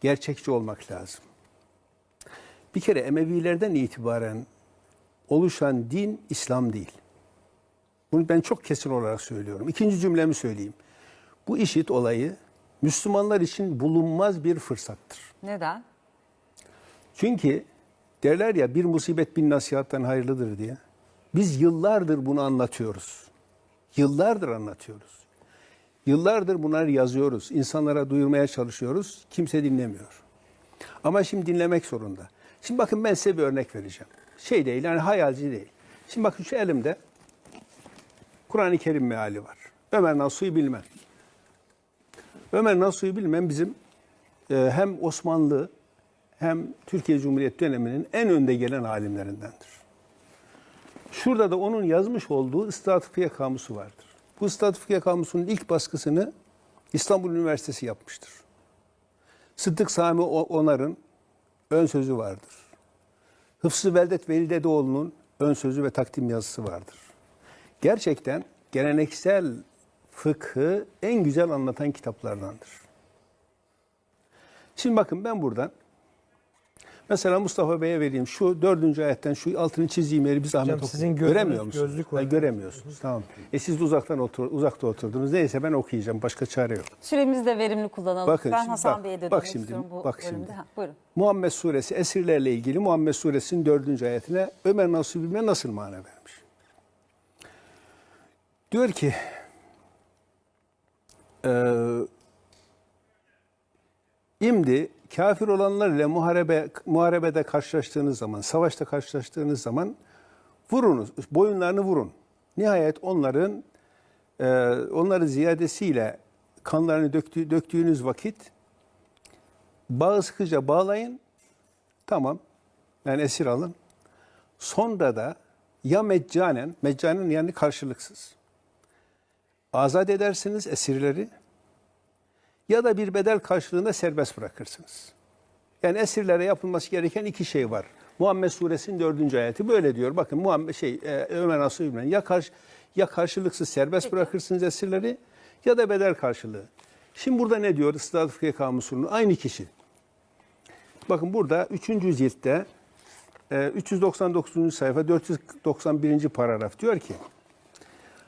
gerçekçi olmak lazım. Bir kere Emevilerden itibaren oluşan din İslam değil. Bunu ben çok kesin olarak söylüyorum. İkinci cümlemi söyleyeyim. Bu işit olayı Müslümanlar için bulunmaz bir fırsattır. Neden? Çünkü derler ya bir musibet bin nasihattan hayırlıdır diye. Biz yıllardır bunu anlatıyoruz. Yıllardır anlatıyoruz. Yıllardır bunları yazıyoruz. İnsanlara duyurmaya çalışıyoruz. Kimse dinlemiyor. Ama şimdi dinlemek zorunda. Şimdi bakın ben size bir örnek vereceğim. Şey değil yani hayalci değil. Şimdi bakın şu elimde Kur'an-ı Kerim meali var. Ömer Nasuh'u bilmem. Ömer Nasuh'u bilmem bizim e, hem Osmanlı hem Türkiye Cumhuriyeti döneminin en önde gelen alimlerindendir. Şurada da onun yazmış olduğu Islahat Fıkhiye Kamusu vardır. Bu Fıkhiye Kamusu'nun ilk baskısını İstanbul Üniversitesi yapmıştır. Sıddık Sami Onar'ın ön sözü vardır. Hıfzı Veldet Veli Dedeoğlu'nun ön sözü ve takdim yazısı vardır. Gerçekten geleneksel fıkhı en güzel anlatan kitaplardandır. Şimdi bakın ben buradan mesela Mustafa Bey'e vereyim şu dördüncü ayetten şu altını çizeyim yeri biz Ahmet Hocam, sizin okuyun. gözünüz, Göremiyor musunuz? gözlük var. Ha, göremiyorsunuz. Tamam. E siz de uzaktan otur, uzakta oturdunuz. Neyse ben okuyacağım. Başka çare yok. Süremizi de verimli kullanalım. Bakın ben şimdi Hasan bak, Bey'e de bak şimdi, istiyorum bu bak bölümde. şimdi. Ha, buyurun. Muhammed Suresi esirlerle ilgili Muhammed Suresinin dördüncü ayetine Ömer Nasuh Bilme nasıl mana vermiş? Diyor ki eee İmdi kafir olanlar ile muharebe, muharebede karşılaştığınız zaman, savaşta karşılaştığınız zaman vurunuz, boyunlarını vurun. Nihayet onların e, onları ziyadesiyle kanlarını döktüğü, döktüğünüz vakit bağı sıkıca bağlayın. Tamam. Yani esir alın. Sonra da ya meccanen, meccanen yani karşılıksız. Azat edersiniz esirleri ya da bir bedel karşılığında serbest bırakırsınız. Yani esirlere yapılması gereken iki şey var. Muhammed Suresinin dördüncü ayeti böyle diyor. Bakın Muhammed şey e, Ömer İbni ya karşı ya karşılıksız serbest bırakırsınız esirleri ya da bedel karşılığı. Şimdi burada ne diyor Islahat Fıkhiye Kamusu'nun aynı kişi. Bakın burada 3. ciltte e, 399. sayfa 491. paragraf diyor ki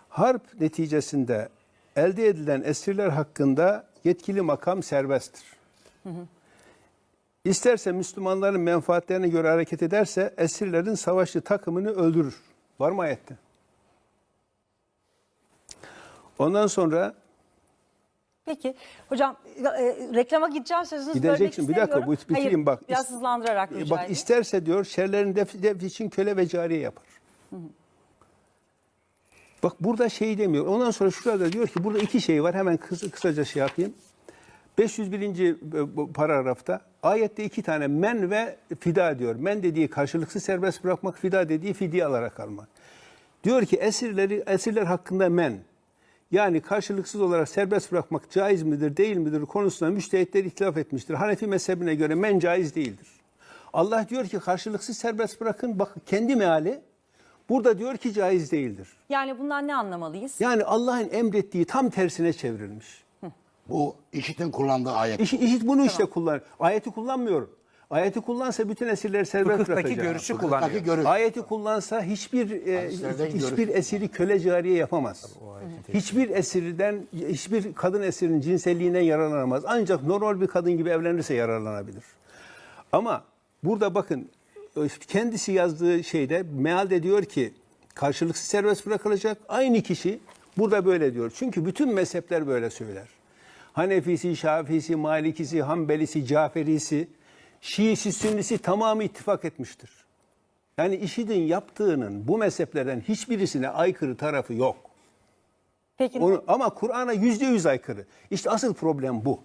Harp neticesinde elde edilen esirler hakkında yetkili makam serbesttir. İsterse Müslümanların menfaatlerine göre hareket ederse esirlerin savaşçı takımını öldürür. Var mı ayette? Ondan sonra Peki hocam e, reklama gideceğim sözünüzü Gideceksin. Bir dakika, bu bitireyim Hayır, bak. Biraz hızlandırarak e, bak isterse diyor şerlerin def, def için köle ve cariye yapar. Bak burada şey demiyor. Ondan sonra şurada diyor ki burada iki şey var. Hemen kısa, kısaca şey yapayım. 501. bu paragrafta ayette iki tane men ve fida diyor. Men dediği karşılıksız serbest bırakmak, fida dediği fidye alarak almak. Diyor ki esirleri esirler hakkında men yani karşılıksız olarak serbest bırakmak caiz midir değil midir konusunda müştehitler ihtilaf etmiştir. Hanefi mezhebine göre men caiz değildir. Allah diyor ki karşılıksız serbest bırakın. Bak kendi meali burada diyor ki caiz değildir. Yani bundan ne anlamalıyız? Yani Allah'ın emrettiği tam tersine çevrilmiş. Bu işitin kullandığı ayet. İşit, işit bunu işte kullan. Ayeti kullanmıyor. Ayeti kullansa bütün esirleri serbest Fıkıhtaki bırakacak. görüşü Fıkıhtaki kullanıyor. görüş. Ayeti kullansa hiçbir e, hiçbir görüş. esiri köle cariye yapamaz. Hiçbir esirden hiçbir kadın esirinin cinselliğinden yararlanamaz. Ancak normal bir kadın gibi evlenirse yararlanabilir. Ama burada bakın kendisi yazdığı şeyde mealde diyor ki karşılıksız serbest bırakılacak. Aynı kişi burada böyle diyor. Çünkü bütün mezhepler böyle söyler. Hanefisi, Şafisi, Malikisi, Hanbelisi, Caferisi, Şiisi, Sünnisi tamamı ittifak etmiştir. Yani IŞİD'in yaptığının bu mezheplerden hiçbirisine aykırı tarafı yok. Peki Onu, ama Kur'an'a yüzde yüz aykırı. İşte asıl problem bu.